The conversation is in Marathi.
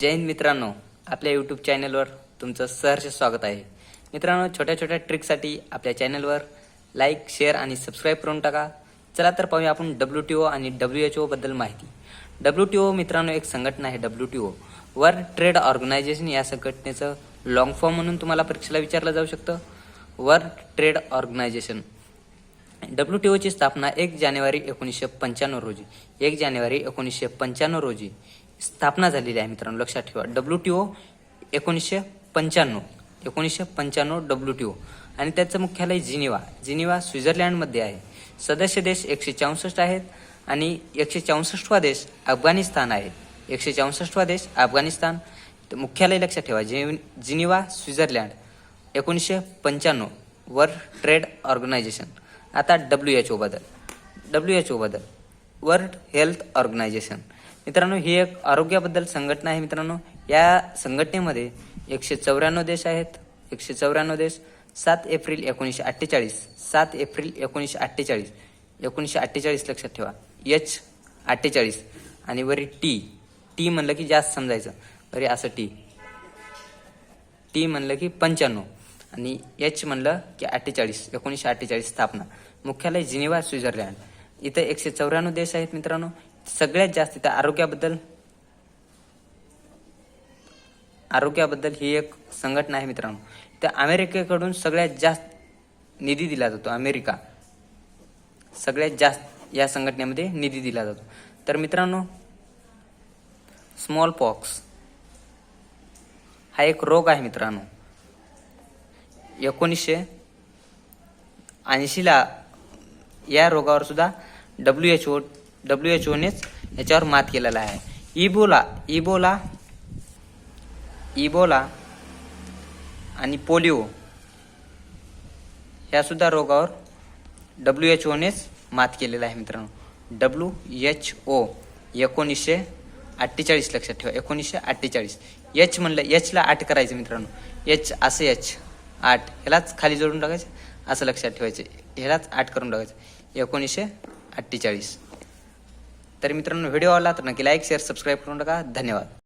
जैन मित्रांनो. आपल्या यूट्यूब चॅनलवर तुमचं सहर्ष स्वागत आहे. मित्रांनो छोट्या छोट्या ट्रिकसाठी आपल्या चॅनलवर लाईक शेअर आणि सबस्क्राईब करून टाका. चला तर पाहूया आपण डब्ल्यू टी ओ आणि डब्ल्यू एच ओबद्दल माहिती. डब्ल्यू टी ओ मित्रांनो एक संघटना आहे W T O world trade organization या संघटनेचं लॉंग फॉर्म म्हणून तुम्हाला परीक्षेला विचारलं जाऊ शकतं. World trade organization W T ओची स्थापना एक जानेवारी एकोणीसशे पंच्याण्णव रोजी. एक जानेवारी एकोणीसशे पंच्याण्णव रोजी. स्थापना झालेली आहे मित्रांनो लक्षात ठेवा. डब्ल्यू टी ओ एकोणीसशे पंच्याण्णव एकोणीसशे पंच्याण्णव डब्ल्यू टी ओ आणि त्याचं मुख्यालय जिनिवा. जिनिवा स्वित्झर्लंडमध्ये आहे. सदस्य देश एकशे चौसष्ट आहेत आणि एकशे चौसष्टवा देश अफगाणिस्तान आहे. एकशे चौसष्टवा देश अफगाणिस्तान. मुख्यालय लक्षात ठेवा. जिनि जिनिवा स्वित्झर्लंड एकोणीसशे पंच्याण्णव वर्ल्ड ट्रेड ऑर्गनायझेशन. आता डब्ल्यू एच ओ बदल. डब्ल्यू एच ओ बदल. वर्ल्ड हेल्थ ऑर्गनायझेशन मित्रांनो ही एक आरोग्याबद्दल संघटना आहे मित्रांनो. या संघटनेमध्ये एकशे चौऱ्याण्णव देश आहेत. एकशे चौऱ्याण्णव देश सात एप्रिल एकोणीसशे अठ्ठेचाळीस. सात एप्रिल एकोणीसशे अठ्ठेचाळीस. एकोणीसशे अठ्ठेचाळीस लक्षात ठेवा. एच अठ्ठेचाळीस. आणि वरी टी टी म्हणलं की जास्त समजायचं. वरी असं टी टी म्हणलं की पंच्याण्णव. आणि एच म्हणलं की अठ्ठेचाळीस. एकोणीसशे अठ्ठेचाळीस स्थापना. मुख्यालय जिनिवा स्वित्झर्लंड. इथं एकशे चौऱ्याण्णव देश आहेत मित्रांनो. सगळ्यात जास्त त्या आरोग्याबद्दल? आरोग्याबद्दल ही एक संघटना आहे मित्रांनो. त्या अमेरिकेकडून सगळ्यात जास्त निधी दिला जातो अमेरिका. सगळ्यात जास्त या संघटनेमध्ये निधी दिला जातो. तर मित्रांनो स्मॉल पॉक्स हा एक रोग आहे मित्रांनो. एकोणीसशे ऐंशीला या रोगावर सुद्धा W H O W H ओनेच याच्यावर मात केलेला आहे. इबोला इबोला इबोला आणि पोलिओ ह्या सुद्धा रोगावर डब्ल्यू एच ओनेच मात केलेला आहे मित्रांनो. डब्ल्यू एच ओ एकोणीसशे अठ्ठेचाळीस लक्षात ठेवा. एकोणीसशे अठ्ठेचाळीस. एच म्हणलं एचला आठ करायचं मित्रांनो. एच असं एच आठ. ह्यालाच खाली जोडून टाकायचं. असं लक्षात ठेवायचं. ह्यालाच आठ करून टाकायचं. एकोणीसशे अठ्ठेचाळीस. तर मित्रांनो व्हिडिओ आवडला तर नक्की लाईक शेअर सबस्क्राईब करून टाका. धन्यवाद.